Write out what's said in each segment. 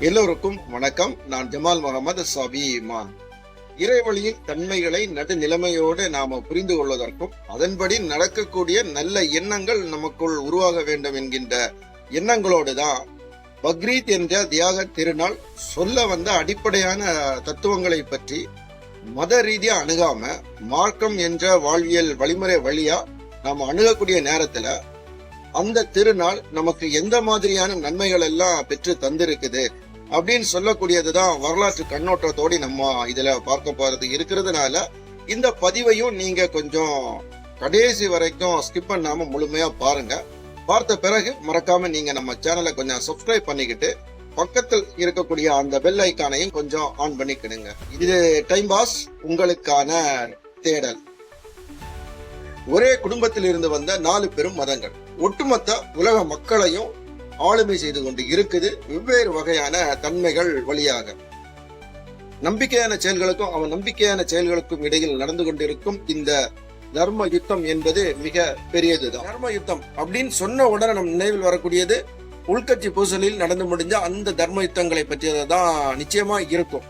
எல்லோருக்கும் வணக்கம். நான் ஜமால் முகமது சபி இமான். இறைவழியின் தன்மைகளை நடுநிலைமையோடு நாம புரிந்து கொள்வதற்கும் அதன்படி நடக்கக்கூடிய நல்ல எண்ணங்கள் நமக்குள் உருவாக வேண்டும் என்கின்ற எண்ணங்களோடு தான் பக்ரீத் என்ற தியாக திருநாள் சொல்ல வந்த அடிப்படையான தத்துவங்களை பற்றி மத ரீதியா அணுகாம மார்க்கம் என்ற வாழ்வியல் வழிமுறை வழியா நாம் அணுகக்கூடிய நேரத்துல அந்த திருநாள் நமக்கு எந்த மாதிரியான நன்மைகள் எல்லாம் பெற்று தந்திருக்குது? அப்படின்னு சொல்லக்கூடியதுதான் வரலாற்று கண்ணோட்டத்தோடு நம்ம இதுல பார்க்க போறது. இருக்கிறதுனால இந்த பதிவையும் நீங்க கொஞ்சம் கடைசி வரைக்கும் ஸ்கிப் பண்ணாம முழுமையா பாருங்க. பார்த்த பிறகு மறக்காம நீங்க நம்ம சேனலை கொஞ்சம் சப்ஸ்கிரைப் பண்ணிக்கிட்டு பக்கத்தில் இருக்கக்கூடிய அந்த பெல் ஐக்கானையும் கொஞ்சம் ஆன் பண்ணிக்கிடுங்க. இது டைம் பாஸ் உங்களுக்கான தேடல். ஒரே குடும்பத்தில் இருந்து வந்த நாலு பெரும் மதங்கள். ஒட்டுமொத்த உலக மக்களையும் ஆளுமை செய்து கொண்டு இருக்குது வெவ்வேறு வகையான தன்மைகள் வழியாக. நம்பிக்கையான செயல்களுக்கும் அவன் நம்பிக்கையான செயல்களுக்கும் இடையில் நடந்து கொண்டிருக்கும் இந்த தர்ம யுத்தம் என்பது மிக பெரியதுதான் தர்ம யுத்தம் அப்படின்னு சொன்ன உடனே நம் நினைவில் வரக்கூடியது உள்கட்சி பூசலில் நடந்து முடிஞ்ச அந்த தர்ம யுத்தங்களை பற்றியதான் நிச்சயமா இருக்கும்.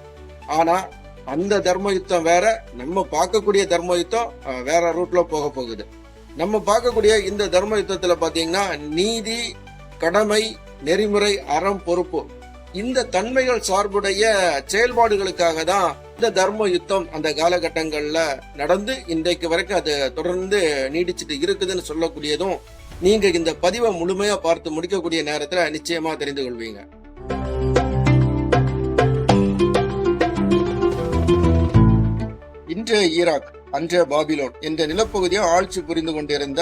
ஆனா அந்த தர்ம யுத்தம் வேற நம்ம பார்க்கக்கூடிய தர்ம யுத்தம் வேற ரூட்ல போக போகுது. நம்ம பார்க்கக்கூடிய இந்த தர்ம யுத்தத்துல பாத்தீங்கன்னா நீதி கடமை நெறிமுறை அறம் பொறுப்பு. இந்த தன்மைகள் சார்புடைய செயல்பாடுகளுக்காக தான் இந்த தர்ம யுத்தம் அந்த காலகட்டங்கள்ல நடந்து இன்றைக்கு வரைக்கும் அது தொடர்ந்து நீடிச்சுட்டு இருக்குதுன்னு சொல்லக்கூடியதும் நீங்க இந்த பதிவை முழுமையா பார்த்து முடிக்கக்கூடிய நேரத்துல நிச்சயமா தெரிந்து கொள்வீங்க. இன்றைய ஈராக் அன்றைய பாபிலோன் என்ற நிலப்பகுதியை ஆட்சி புரிந்து கொண்டிருந்த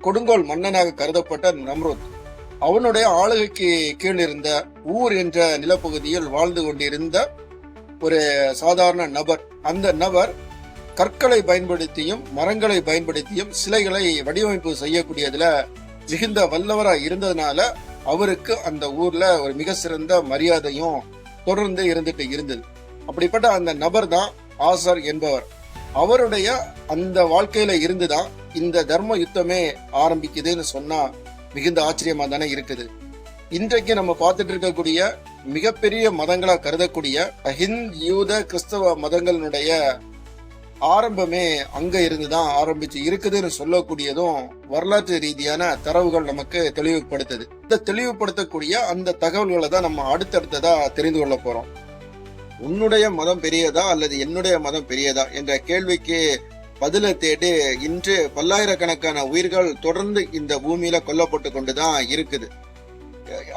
கொடுங்கோல் மன்னனாக கருதப்பட்ட நம்ரோத் அவனுடைய ஆளுகைக்கு கீழ் இருந்த ஊர் என்ற நிலப்பகுதியில் வாழ்ந்து கொண்டிருந்த ஒரு சாதாரண நபர். அந்த நபர் கற்களை பயன்படுத்தியும் மரங்களை பயன்படுத்தியும் சிலைகளை வடிவமைப்பு செய்யக்கூடியதுல மிகுந்த வல்லவரா இருந்ததுனால அவருக்கு அந்த ஊர்ல ஒரு மிக சிறந்த மரியாதையும் தொடர்ந்து இருந்துட்டு இருந்தது. அப்படிப்பட்ட அந்த நபர் தான் ஆசர் என்பவர். அவருடைய அந்த வாழ்க்கையில இருந்துதான் இந்த தர்ம யுத்தமே ஆரம்பிக்குதுன்னு சொன்னா மிகுந்த ஆச்சரியமாக தானே இருக்குது. இன்றைக்கு நம்ம பார்த்துட்டு இருக்கக்கூடிய மிகப்பெரிய மதங்களா கருதக்கூடிய ஹிந்த் யூத கிறிஸ்தவ மதங்களினுடைய ஆரம்பமே அங்க இருந்துதான் ஆரம்பிச்சு இருக்குதுன்னு சொல்லக்கூடியதும் வரலாற்று ரீதியான தரவுகள் நமக்கு தெளிவுபடுத்துது. இந்த தெளிவுபடுத்தக்கூடிய அந்த தகவல்களை தான் நம்ம அடுத்தடுத்ததா தெரிந்து கொள்ள போறோம். உன்னுடைய மதம் பெரியதா அல்லது என்னுடைய மதம் பெரியதா என்ற கேள்விக்கு பதிலை தேடி இன்று பல்லாயிரக்கணக்கான உயிர்கள் தொடர்ந்து இந்த பூமியில கொல்லப்பட்டு கொண்டுதான் இருக்குது.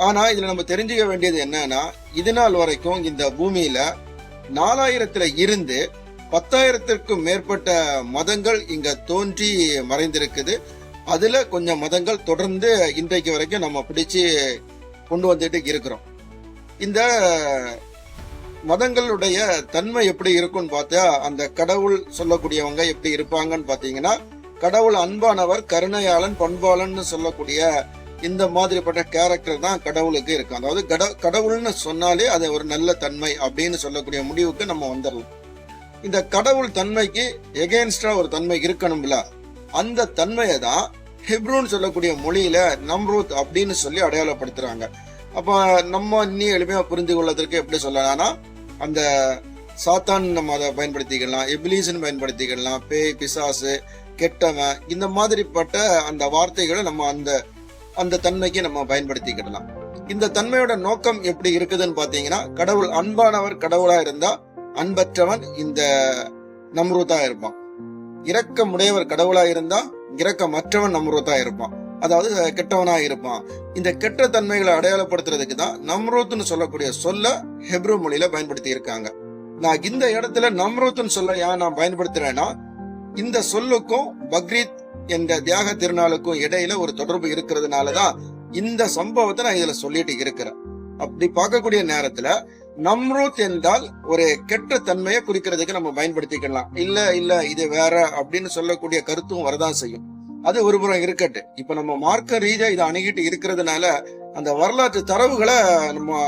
ஆனா இதுல நம்ம தெரிஞ்சுக்க வேண்டியது என்னன்னா இது நாள் வரைக்கும் இந்த பூமியில நாலாயிரத்துல இருந்து பத்தாயிரத்திற்கும் மேற்பட்ட மதங்கள் இங்க தோன்றி மறைந்திருக்குது. அதுல கொஞ்சம் மதங்கள் தொடர்ந்து இன்றைக்கு வரைக்கும் நம்ம பிடிச்சு கொண்டு வந்துட்டு இருக்கிறோம். இந்த மதங்களுடைய தன்மை எப்படி இருக்கும்னு பார்த்தா அந்த கடவுள் சொல்லக்கூடியவங்க எப்படி இருப்பாங்கன்னு பார்த்தீங்கன்னா கடவுள் அன்பானவர் கருணையாளன் பண்பாளன் சொல்லக்கூடிய இந்த மாதிரிப்பட்ட கேரக்டர் தான் கடவுளுக்கு இருக்கும் அதாவது கட- கடவுள்னு சொன்னாலே அது ஒரு நல்ல தன்மை அப்படின்னு சொல்லக்கூடிய முடிவுக்கு நம்ம வந்துடலாம். இந்த கடவுள் தன்மைக்கு எகேன்ஸ்டா ஒரு தன்மை இருக்கணும்ல அந்த தன்மையை தான் ஹிப்ரூன்னு சொல்லக்கூடிய மொழியில நம்ரூத் அப்படின்னு சொல்லி அடையாளப்படுத்துறாங்க. அப்ப நம்ம இன்னும் எளிமையா புரிந்து கொள்வதற்கு எப்படி சொல்லலாம்னா அந்த சாத்தான் நம்ம அதை பயன்படுத்திக்கலாம் எபிலீஸ்னு பயன்படுத்திக்கலாம் பேய் பிசாசு கெட்டவன் இந்த மாதிரிப்பட்ட அந்த வார்த்தைகளை நம்ம அந்த அந்த தன்மைக்கு நம்ம பயன்படுத்திக்கிடலாம். இந்த தன்மையோட நோக்கம் எப்படி இருக்குதுன்னு பாத்தீங்கன்னா கடவுள் அன்பானவர் கடவுளா இருந்தா அன்பற்றவன் இந்த நம்ரூத்தா இருப்பான். இரக்கமுடையவர் கடவுளா இருந்தா இரக்கமற்றவன் நம்ரூத்தா இருப்பான். அதாவது கெட்டவனாக இருப்பான். இந்த கெட்ட தன்மைகளை அடையாளப்படுத்துறதுக்கு தான் நம்ரூத்னு சொல்லக்கூடிய சொல்ல ஹெப்ரோ மொழியில பயன்படுத்தி இருக்காங்க நான் இந்த இடத்துல நம்ரூத்னு சொல்ல ஏன் நான் பயன்படுத்துறேன்னா இந்த சொல்லுக்கும் பக்ரீத் என்ற தியாக திருநாளுக்கும் இடையில ஒரு தொடர்பு இருக்கிறதுனாலதான் இந்த சம்பவத்தை நான் இதுல சொல்லிட்டு இருக்கிறேன். அப்படி பார்க்கக்கூடிய நேரத்துல நம்ரூத் என்றால் ஒரு கெட்ட தன்மையை குறிக்கிறதுக்கு நம்ம பயன்படுத்திக்கலாம். இல்ல இல்ல இது வேற அப்படின்னு சொல்லக்கூடிய கருத்தும் வரதான் செய்யும். அது ஒருபுறம் இருக்கட்டு. இப்ப நம்ம மார்க்க ரீதியா இதை அணுகிட்டு இருக்கிறதுனால அந்த வரலாற்று தரவுகளை நம்ம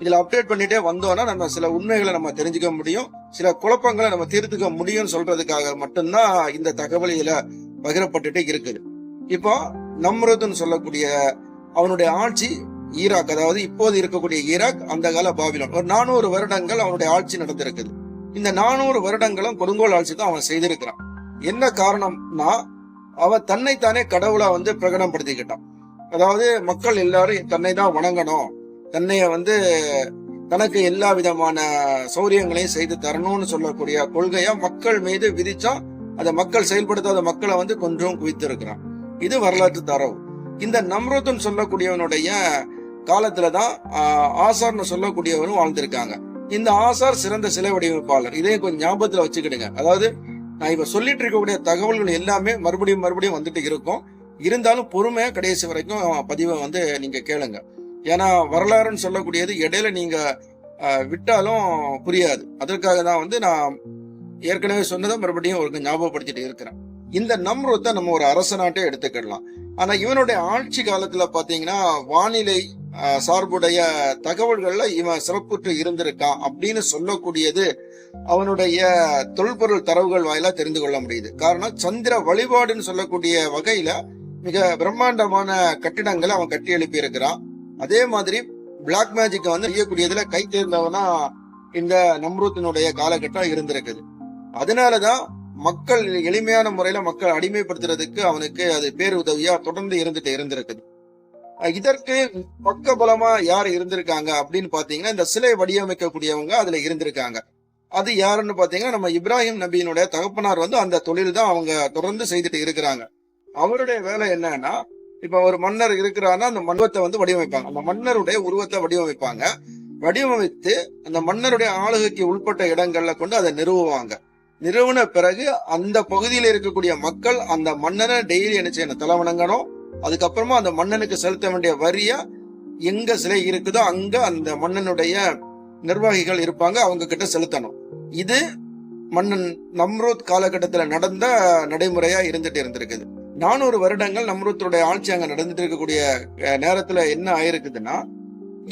இதுல அப்டேட் பண்ணிட்டே வந்தோம்னா நம்ம சில உண்மைகளை நம்ம தெரிஞ்சுக்க முடியும். சில குழப்பங்களை நம்ம தீர்த்துக்க முடியும்னு சொல்றதுக்காக மட்டும்தான் இந்த தகவல் இதுல பகிரப்பட்டுட்டே இருக்குது. இப்போ நம்ரதுன்னு சொல்லக்கூடிய அவனுடைய ஆட்சி ஈராக் அதாவது இப்போது இருக்கக்கூடிய ஈராக் அந்த கால பாபிலோன். ஒரு நானூறு வருடங்கள் அவனுடைய ஆட்சி நடந்திருக்குது. இந்த நானூறு வருடங்களும் கொடுங்கோல் ஆட்சி தான் அவன் செய்திருக்கிறான். என்ன காரணம்னா அவன் தன்னைத்தானே கடவுளா வந்து பிரகடனப்படுத்திக்கிட்டான். அதாவது மக்கள் எல்லாரும் தன்னை தான் வணங்கணும். தன்னைய வந்து தனக்கு எல்லா விதமான சௌரியங்களையும் செய்து தரணும்னு சொல்லக்கூடிய கொள்கையா மக்கள் மீது விதிச்சா அதை மக்கள் செயல்படுத்தாத மக்களை வந்து கொஞ்சம் குவித்திருக்கிறான். இது வரலாற்று தரவு. இந்த நம்ருத்துன்னு சொல்லக்கூடியவனுடைய காலத்துலதான் தான் ஆசார்னு சொல்லக்கூடியவரும் வாழ்ந்திருக்காங்க. இந்த ஆசார் சிறந்த சிலை வடிவமைப்பாளர். இதையும் கொஞ்சம் ஞாபகத்துல வச்சுக்கிடுங்க. அதாவது நான் இப்ப சொல்லிட்டு இருக்கக்கூடிய தகவல்கள் எல்லாமே மறுபடியும் மறுபடியும் வந்துட்டு இருக்கும். இருந்தாலும் பொறுமையா கடைசி வரைக்கும் பதிவை வந்து நீங்க கேளுங்க. ஏன்னா வரலாறுன்னு சொல்லக்கூடியது இடையில நீங்க விட்டாலும் புரியாது. அதற்காக தான் வந்து நான் ஏற்கனவே சொன்னதை மறுபடியும் ஒரு ஞாபகப்படுத்திட்டு இருக்கிறேன். இந்த நம்ருத்தை நம்ம ஒரு அரச நாட்டே எடுத்துக்கிடலாம். ஆனா இவனுடைய ஆட்சி காலத்துல பாத்தீங்கன்னா வானிலை சார்புடைய தகவல்கள்ல இவன் சிறப்புற்று இருந்திருக்கான் அப்படின்னு சொல்லக்கூடியது அவனுடைய தொல்பொருள் தரவுகள் வாயிலா தெரிந்து கொள்ள முடியுது. காரணம் சந்திர வழிபாடுன்னு சொல்லக்கூடிய வகையில மிக பிரம்மாண்டமான கட்டிடங்களை அவன் கட்டி எழுப்பி இருக்கிறான் அதே மாதிரி பிளாக் மேஜிக்கை வந்து செய்யக்கூடியதுல கை தேர்ந்தவனா இந்த நம்ரூத்தினுடைய காலகட்டம் இருந்திருக்குது. அதனாலதான் மக்கள் எளிமையான முறையில மக்கள் அடிமைப்படுத்துறதுக்கு அவனுக்கு அது பேருதவியா தொடர்ந்து இருந்துட்டு இருந்திருக்குது. இதற்கு பக்க பலமா யார் இருந்திருக்காங்க அப்படின்னு பாத்தீங்கன்னா இந்த சிலை வடிவமைக்கக்கூடியவங்க அதுல இருந்திருக்காங்க. அது யாருன்னு பாத்தீங்கன்னா நம்ம இப்ராஹிம் நபியினுடைய தகப்பனார் வந்து அந்த தொழில் தான் அவங்க தொடர்ந்து செய்துட்டு இருக்கிறாங்க. அவருடைய வேலை என்னன்னா இப்ப ஒரு மன்னர் இருக்கிறாருன்னா அந்த மண்வத்தை வந்து வடிவமைப்பாங்க. அந்த மன்னருடைய உருவத்தை வடிவமைப்பாங்க. வடிவமைத்து அந்த மன்னருடைய ஆளுகைக்கு உட்பட்ட இடங்கள்ல கொண்டு அதை நிறுவுவாங்க. நிறுவன பிறகு அந்த பகுதியில் இருக்கக்கூடிய மக்கள் அந்த மன்னரை டெய்லி என்ன செய்யணும் தலை வணங்கணும் அதுக்கப்புறமா அந்த மன்னனுக்கு செலுத்த வேண்டிய வரியா எங்க சிலை இருக்குதோ அங்க அந்த மன்னனுடைய நிர்வாகிகள் இருப்பாங்க அவங்க கிட்ட செலுத்தணும். இது மன்னன் நம்ரூத் காலகட்டத்தில் நடந்த நடைமுறையா இருந்துட்டு இருந்திருக்குது. நானூறு வருடங்கள் நம்ரூத்துடைய ஆட்சி அங்க நடந்துட்டு இருக்கக்கூடிய நேரத்தில் நேரத்துல என்ன ஆயிருக்குதுன்னா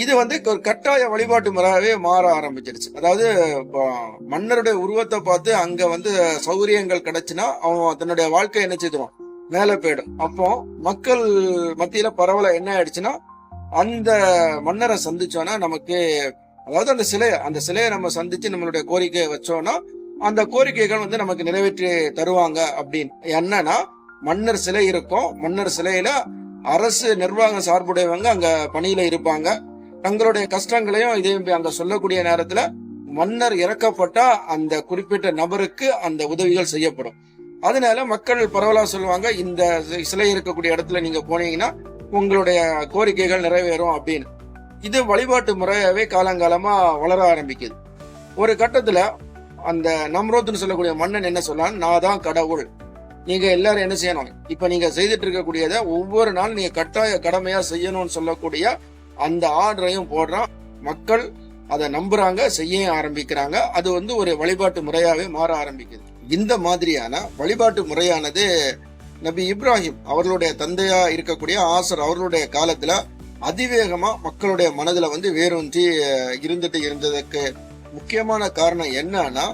இது வந்து ஒரு கட்டாய வழிபாட்டு முறையாகவே மாற ஆரம்பிச்சிருச்சு. அதாவது மன்னருடைய உருவத்தை பார்த்து அங்க வந்து சௌகரியங்கள் கிடைச்சுன்னா அவன் தன்னுடைய வாழ்க்கையை என்ன செய்துவான் மேலே போயிடும். அப்போ மக்கள் மத்தியில பரவல என்ன ஆயிடுச்சுன்னா அந்த மன்னரை சந்திச்சோன்னா நமக்கு அதாவது அந்த சிலையை அந்த சிலையை நம்ம சந்திச்சு நம்மளுடைய கோரிக்கையை வச்சோம்னா அந்த கோரிக்கைகள் வந்து நமக்கு நிறைவேற்றி தருவாங்க அப்படின்னு. என்னன்னா மன்னர் சிலை இருக்கும். மன்னர் சிலையில அரசு நிர்வாகம் சார்புடையவங்க அங்க பணியில இருப்பாங்க. தங்களுடைய கஷ்டங்களையும் இதையும் அங்க சொல்லக்கூடிய நேரத்துல மன்னர் இறக்கப்பட்டா அந்த குறிப்பிட்ட நபருக்கு அந்த உதவிகள் செய்யப்படும். அதனால மக்கள் பரவலாக சொல்லுவாங்க இந்த சிலை இருக்கக்கூடிய இடத்துல நீங்க போனீங்கன்னா உங்களுடைய கோரிக்கைகள் நிறைவேறும் அப்படின்னு. இது வழிபாட்டு முறையாவே காலங்காலமா வளர ஆரம்பிக்குது. ஒரு கட்டத்துல அந்த நம்ரோத்துன்னு சொல்லக்கூடிய மன்னன் என்ன சொன்னான்? நான் தான் கடவுள். நீங்க எல்லாரும் என்ன செய்யணும்? இப்ப நீங்க செய்துட்டு இருக்கக்கூடியதை ஒவ்வொரு நாள் நீங்க கட்டாய கடமையா செய்யணும்னு சொல்லக்கூடிய அந்த ஆர்டரையும் போடுறான். மக்கள் அதை நம்புறாங்க செய்ய ஆரம்பிக்கிறாங்க. அது வந்து ஒரு வழிபாட்டு முறையாவே மாற ஆரம்பிக்குது. இந்த மாதிரியான வழிபாட்டு முறையானது நபி இப்ராஹிம் அவர்களுடைய தந்தையா இருக்கக்கூடிய ஆசர் அவர்களுடைய காலத்துல அதிவேகமா மக்களுடைய மனதுல வந்து வேரூன்றி இருந்துட்டு இருந்ததுக்கு முக்கியமான காரணம் என்னன்னா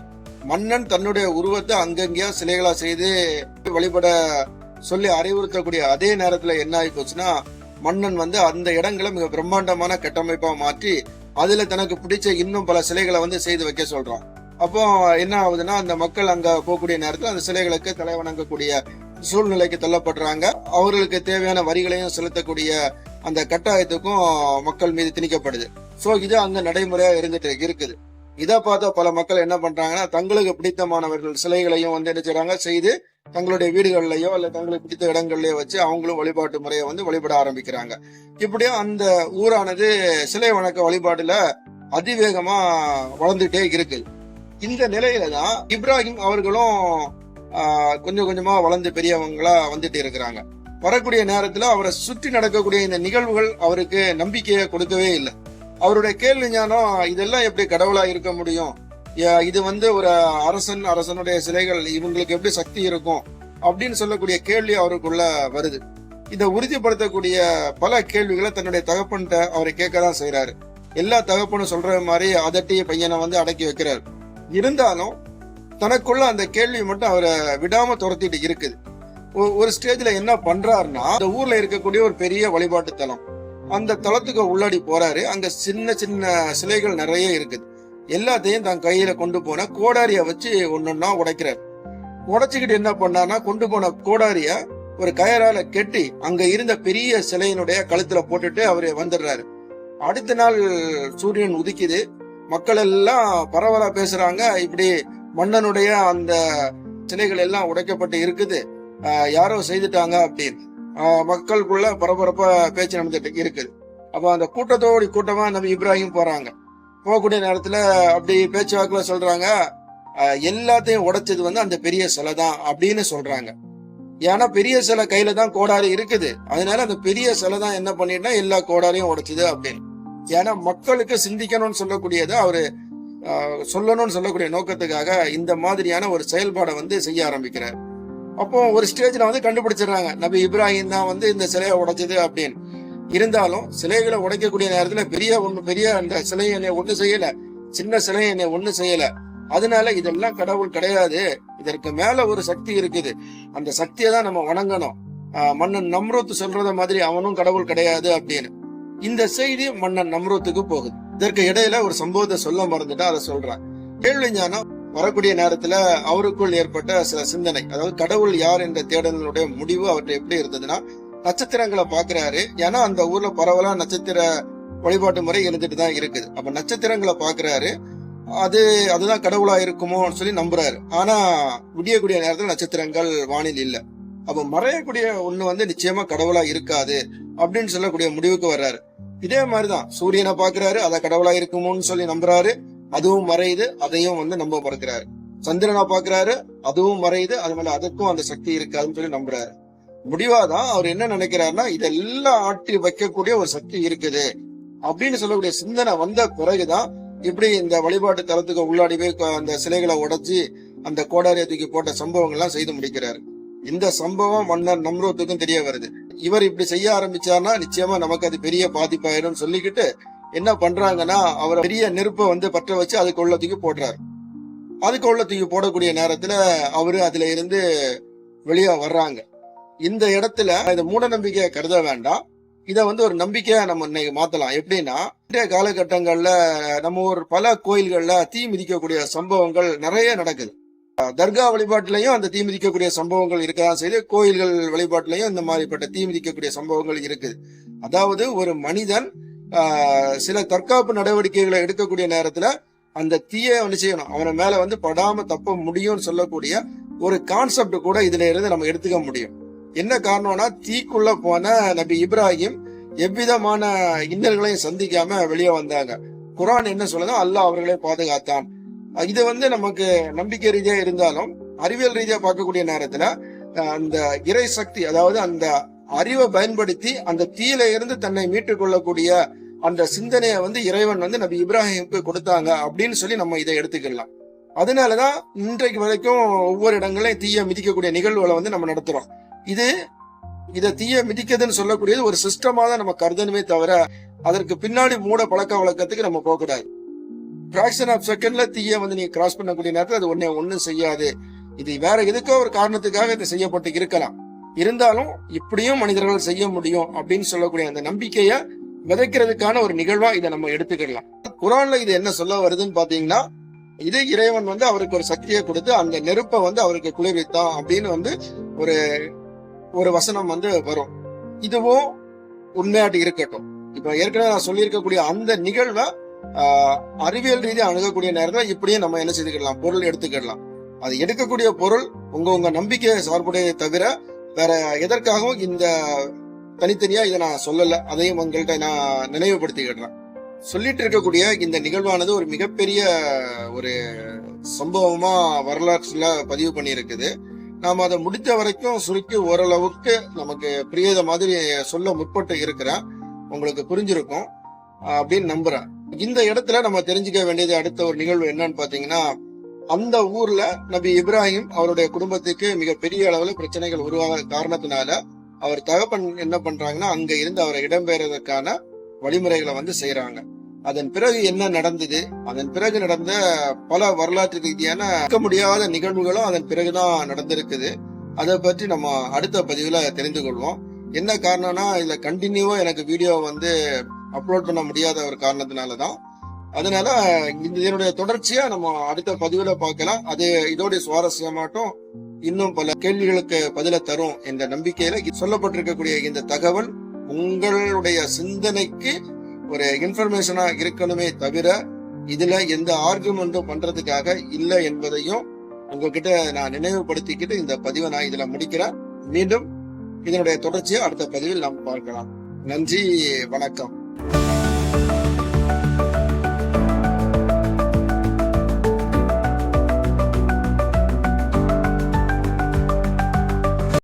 மன்னன் தன்னுடைய உருவத்தை அங்கங்கேயா சிலைகளா செய்து வழிபட சொல்லி அறிவுறுத்தக்கூடிய அதே நேரத்துல என்ன ஆகி போச்சுன்னா மன்னன் வந்து அந்த இடங்களை மிக பிரம்மாண்டமான கட்டமைப்பா மாற்றி அதுல தனக்கு பிடிச்ச இன்னும் பல சிலைகளை வந்து செய்து வைக்க சொல்றான். அப்போ என்ன ஆகுதுன்னா அந்த மக்கள் அங்க போகக்கூடிய நேரத்தில் அந்த சிலைகளுக்கு தலை வணங்கக்கூடிய சூழ்நிலைக்கு தள்ளப்படுறாங்க. அவர்களுக்கு தேவையான வரிகளையும் செலுத்தக்கூடிய அந்த கட்டாயத்துக்கும் மக்கள் மீது திணிக்கப்படுது. சோ இது அங்க நடைமுறையா இருந்துட்டு இருக்குது. இதை பார்த்த பல மக்கள் என்ன பண்றாங்கன்னா தங்களுக்கு பிடித்தமானவர்கள் சிலைகளையும் வந்து என்ன செய்யறாங்க செய்து தங்களுடைய வீடுகள்லயோ இல்ல தங்களுக்கு பிடித்த இடங்கள்லயோ வச்சு அவங்களும் வழிபாட்டு முறையை வந்து வழிபட ஆரம்பிக்கிறாங்க. இப்படியும் அந்த ஊரானது சிலை வணக்க வழிபாடுல அதிவேகமா வளர்ந்துட்டே இருக்குது. இந்த நிலையில தான் இப்ராஹிம் அவர்களும் கொஞ்சம் கொஞ்சமா வளர்ந்து பெரியவங்களா வந்துட்டு இருக்கிறாங்க. வரக்கூடிய நேரத்துல அவரை சுற்றி நடக்கக்கூடிய இந்த நிகழ்வுகள் அவருக்கு நம்பிக்கையை கொடுக்கவே இல்லை. அவருடைய கேள்வி ஞானம் இதெல்லாம் எப்படி கடவுளா இருக்க முடியும்? ஏ- இது வந்து ஒரு அரசன் அரசனுடைய சிலைகள் இவங்களுக்கு எப்படி சக்தி இருக்கும்? அப்படின்னு சொல்லக்கூடிய கேள்வி அவருக்குள்ள வருது. இதை உறுதிப்படுத்தக்கூடிய பல கேள்விகளை தன்னுடைய தகப்பன்கிட்ட அவரை கேட்க தான் செய்யறாரு எல்லா தகப்பனும் சொல்ற மாதிரி அதட்டிய பையனை வந்து அடக்கி வைக்கிறாரு. இருந்தாலும் தனக்குள்ள அந்த கேள்வி மட்டும் அவரை விடாம துரத்திட்டு இருக்குது. ஒ- ஒரு ஸ்டேஜ்ல என்ன பண்றாருன்னா அந்த ஊர்ல இருக்கக்கூடிய ஒரு பெரிய வழிபாட்டு தலம். அந்த தளத்துக்கு உள்ளாடி போறாரு. அங்க சின்ன சின்ன சிலைகள் நிறைய இருக்குது. எல்லாத்தையும் தன் கையில கொண்டு போன கோடாரிய வச்சு ஒன்னொன்னா உடைக்கிறார். உடைச்சுக்கிட்டு என்ன பண்ணான்னா கொண்டு போன கோடாரிய ஒரு கயரால கெட்டி அங்க இருந்த பெரிய சிலையினுடைய கழுத்துல போட்டுட்டு அவரு வந்துடுறாரு. அடுத்த நாள் சூரியன் உதிக்குது. மக்கள் எல்லாம் பரவலா பேசுறாங்க. இப்படி மன்னனுடைய அந்த சிலைகள் எல்லாம் உடைக்கப்பட்டு இருக்குது. யாரோ செய்துட்டாங்க அப்படின்னு. மக்களுக்குள்ள பரபரப்பா பேச்சு நடந்துட்டு இருக்குது. அப்போ அந்த கூட்டத்தோடு கூட்டமா நம்ம இப்ராஹிம் போறாங்க. போகக்கூடிய நேரத்துல அப்படி பேச்சுவாக்குல சொல்றாங்க எல்லாத்தையும் உடைச்சது வந்து அந்த பெரிய சிலை தான் அப்படின்னு சொல்றாங்க. ஏன்னா பெரிய சிலை கையில தான் கோடாரி இருக்குது. அதனால அந்த பெரிய சிலை தான் என்ன பண்ணிட்டா எல்லா கோடாரியும் உடைச்சது அப்படின்னு. ஏன்னா மக்களுக்கு சிந்திக்கணும்னு சொல்லக்கூடியதை அவரு சொல்லணும்னு சொல்லக்கூடிய நோக்கத்துக்காக இந்த மாதிரியான ஒரு செயல்பாடை வந்து செய்ய ஆரம்பிக்கிறார். அப்போ ஒரு ஸ்டேஜ்ல வந்து கண்டுபிடிச்சிடுறாங்க. நபி இப்ராஹிம் தான் வந்து இந்த சிலையை உடைச்சது அப்படின்னு. இருந்தாலும் சிலைகளை உடைக்கக்கூடிய நேரத்துல பெரிய ஒண்ணு பெரிய அந்த சிலையை என்னை ஒண்ணு செய்யல. சின்ன சிலையை என்னை ஒண்ணு செய்யல. அதனால இதெல்லாம் கடவுள் கிடையாது. இதற்கு மேல ஒரு சக்தி இருக்குது. அந்த சக்தியை தான் நம்ம வணங்கணும். மன்னன் நம்ரூத் சொல்றத மாதிரி அவனும் கடவுள் கிடையாது அப்படின்னு. இந்த செய்தி மன்னன் நம்ரூத்துக்கு போகுது. இதற்கு இடையில ஒரு சம்பவத்தை சொல்ல மறந்துட்டா அதை சொல்றான். கேள்வி ஞானம் வரக்கூடிய நேரத்துல அவருக்குள் ஏற்பட்ட சில சிந்தனை அதாவது கடவுள் யார் என்ற தேடலுடைய முடிவு அவர்கிட்ட எப்படி இருந்ததுன்னா நட்சத்திரங்களை பாக்குறாரு ஏன்னா அந்த ஊர்ல பரவலா நட்சத்திர வழிபாட்டு முறை இருந்துட்டு தான் இருக்குது. அப்ப நட்சத்திரங்களை பாக்குறாரு அது அதுதான் கடவுளா இருக்குமோன்னு சொல்லி நம்புறாரு. ஆனா விடியக்கூடிய நேரத்துல நட்சத்திரங்கள் வானில் இல்லை. அப்ப மறையக்கூடிய ஒண்ணு வந்து நிச்சயமா கடவுளா இருக்காது அப்படின்னு சொல்லக்கூடிய முடிவுக்கு வர்றாரு. இதே மாதிரிதான் சூரியனை பாக்குறாரு அத கடவுளா இருக்குமோன்னு சொல்லி நம்புறாரு அதுவும் மறையுது அதையும் வந்து நம்ப மறுக்கிறாரு. சந்திரனை பாக்குறாரு அதுவும் மறையுது அது மேல அதுக்கும் அந்த சக்தி இருக்காதுன்னு சொல்லி நம்புறாரு. முடிவாதான் அவர் என்ன நினைக்கிறாருன்னா இதெல்லாம் ஆட்டி வைக்கக்கூடிய ஒரு சக்தி இருக்குது அப்படின்னு சொல்லக்கூடிய சிந்தனை வந்த பிறகுதான் இப்படி இந்த வழிபாட்டு தளத்துக்கு உள்ளாடி போய் அந்த சிலைகளை உடைச்சி அந்த கோடாரியை தூக்கி போட்ட சம்பவங்கள்லாம் செய்து முடிக்கிறாரு. இந்த சம்பவம் மன்னர் நம்ரோத்துக்கும் தெரிய வருது. இவர் இப்படி செய்ய ஆரம்பிச்சார்னா நிச்சயமா நமக்கு அது பெரிய பாதிப்பாயிடும் சொல்லிக்கிட்டு என்ன பண்றாங்கன்னா அவர் பெரிய நெருப்பை வந்து பற்ற வச்சு அதுக்கு உள்ள தூக்கி போடுறாரு. அதுக்கு உள்ள தூக்கி போடக்கூடிய நேரத்துல அவரு அதுல இருந்து வெளியே வர்றாங்க. இந்த இடத்துல இந்த மூட நம்பிக்கையை கருத வேண்டாம். இதை வந்து ஒரு நம்பிக்கையா நம்ம இன்னைக்கு மாத்தலாம். எப்படின்னா இன்றைய காலகட்டங்கள்ல நம்ம ஒரு பல கோயில்கள்ல தீ மிதிக்கக்கூடிய சம்பவங்கள் நிறைய நடக்குது. தர்கா வழிபாட்டிலையும் அந்த தீ மிதிக்கக்கூடிய சம்பவங்கள் இருக்கதான் செய்து கோயில்கள் வழிபாட்டிலையும் இந்த மாதிரிப்பட்ட தீ மிதிக்கக்கூடிய சம்பவங்கள் இருக்குது அதாவது ஒரு மனிதன் சில தற்காப்பு நடவடிக்கைகளை எடுக்கக்கூடிய நேரத்துல அந்த தீயை வந்து செய்யணும்? அவனை மேல வந்து படாம தப்ப முடியும்னு சொல்லக்கூடிய ஒரு கான்செப்ட் கூட இதுல இருந்து நம்ம எடுத்துக்க முடியும். என்ன காரணம்னா தீக்குள்ள போன நபி இப்ராஹிம் எவ்விதமான இன்னல்களையும் சந்திக்காம வெளியே வந்தாங்க. குரான் என்ன சொல்லுதோ? அல்லாஹ் அவர்களை பாதுகாத்தான். இது வந்து நமக்கு நம்பிக்கை ரீதியா இருந்தாலும் அறிவியல் ரீதியா பார்க்கக்கூடிய நேரத்துல அந்த இறை சக்தி அதாவது அந்த அறிவை பயன்படுத்தி அந்த தீயில இருந்து தன்னை மீட்டுக் கொள்ளக்கூடிய அந்த சிந்தனையை வந்து இறைவன் வந்து நபி இப்ராஹிமுக்கு கொடுத்தாங்க அப்படின்னு சொல்லி நம்ம இதை எடுத்துக்கலாம். அதனாலதான் இன்றைக்கு வரைக்கும் ஒவ்வொரு இடங்களையும் தீய மிதிக்கக்கூடிய நிகழ்வுகளை வந்து நம்ம நடத்துறோம். இது இதை தீய மிதிக்குதுன்னு சொல்லக்கூடியது ஒரு சிஸ்டமா தான் நம்ம கருதணுமே தவிர அதற்கு பின்னாடி மூட பழக்க வழக்கத்துக்கு நம்ம போகக்கூடாது. கூடாது பிராக்ஷன் ஆஃப் செகண்ட்ல தீய வந்து நீங்க கிராஸ் பண்ணக்கூடிய நேரத்தில் அது ஒன்னே ஒன்றும் செய்யாது. இது வேற எதுக்கோ ஒரு காரணத்துக்காக இது செய்யப்பட்டு இருக்கலாம். இருந்தாலும் இப்படியும் மனிதர்கள் செய்ய முடியும் அப்படின்னு சொல்லக்கூடிய அந்த நம்பிக்கையை விதைக்கிறதுக்கான ஒரு நிகழ்வா இதை நம்ம எடுத்துக்கிடலாம் குரான்ல இது என்ன சொல்ல வருதுன்னு பாத்தீங்கன்னா இது இறைவன் வந்து அவருக்கு ஒரு சக்தியை கொடுத்து அந்த நெருப்பை வந்து அவருக்கு குளிர்வித்தான் அப்படின்னு வந்து ஒரு ஒரு வசனம் வந்து வரும். இதுவும் உண்மையாட்டு இருக்கட்டும். இப்ப ஏற்கனவே நான் சொல்லியிருக்கக்கூடிய அந்த நிகழ்வை அறிவியல் ரீதியாக அணுகக்கூடிய நேரத்தில் இப்படியே நம்ம என்ன செய்துக்கிடலாம்? பொருள் எடுத்துக்கிடலாம். அது எடுக்கக்கூடிய பொருள் உங்க உங்க நம்பிக்கையை சார்புடையதை தவிர வேற எதற்காகவும் இந்த தனித்தனியா இதை நான் சொல்லல. அதையும் உங்கள்கிட்ட நான் நினைவுபடுத்திக்கிடுறேன். சொல்லிட்டு இருக்கக்கூடிய இந்த நிகழ்வானது ஒரு மிகப்பெரிய ஒரு சம்பவமா வரலாற்றுல பதிவு பண்ணியிருக்குது. நாம் அதை முடித்த வரைக்கும் சுருக்கி ஓரளவுக்கு நமக்கு பிரியத மாதிரி சொல்ல முற்பட்டு இருக்கிறேன். உங்களுக்கு புரிஞ்சிருக்கும். அப்படின்னு நம்புறேன். இந்த இடத்துல நம்ம தெரிஞ்சுக்க வேண்டியது அடுத்த ஒரு நிகழ்வு என்னன்னு பாத்தீங்கன்னா அந்த ஊர்ல நபி இப்ராஹிம் அவருடைய குடும்பத்துக்கு மிகப்பெரிய அளவுல பிரச்சனைகள் உருவாக காரணத்தினால அவர் தகப்பன் என்ன பண்றாங்கன்னா அங்க இருந்து அவரை இடம்பெயர்வதற்கான வழிமுறைகளை வந்து செய்யறாங்க அதன் பிறகு என்ன நடந்தது? அதன் பிறகு நடந்த பல வரலாற்று ரீதியான இருக்க முடியாத நிகழ்வுகளும் அதன் பிறகுதான் நடந்திருக்குது. அதை பற்றி நம்ம அடுத்த பதிவுல தெரிந்து கொள்வோம். என்ன காரணம்னா இதுல கண்டினியூவா எனக்கு வீடியோ வந்து அப்லோட் பண்ண முடியாத ஒரு காரணத்தினால தான் அதனால இந்த இதனுடைய தொடர்ச்சியா நம்ம அடுத்த பதிவுல பார்க்கலாம். அது இதோடைய சுவாரஸ்யமாட்டும் இன்னும் பல கேள்விகளுக்கு பதில தரும் என்ற நம்பிக்கையில சொல்லப்பட்டிருக்கக்கூடிய இந்த தகவல் உங்களுடைய சிந்தனைக்கு ஒரு இன்ஃபர்மேஷனா இருக்கணுமே தவிர இதுல எந்த ஆர்குமெண்ட்டும் பண்றதுக்காக இல்லை என்பதையும் உங்ககிட்ட நான் நினைவுபடுத்திக்கிட்டு இந்த பதிவை நான் இதுல முடிக்கிறேன். மீண்டும் இதனுடைய தொடர்ச்சியை அடுத்த பதிவில் நாம் பார்க்கலாம். நன்றி வணக்கம்.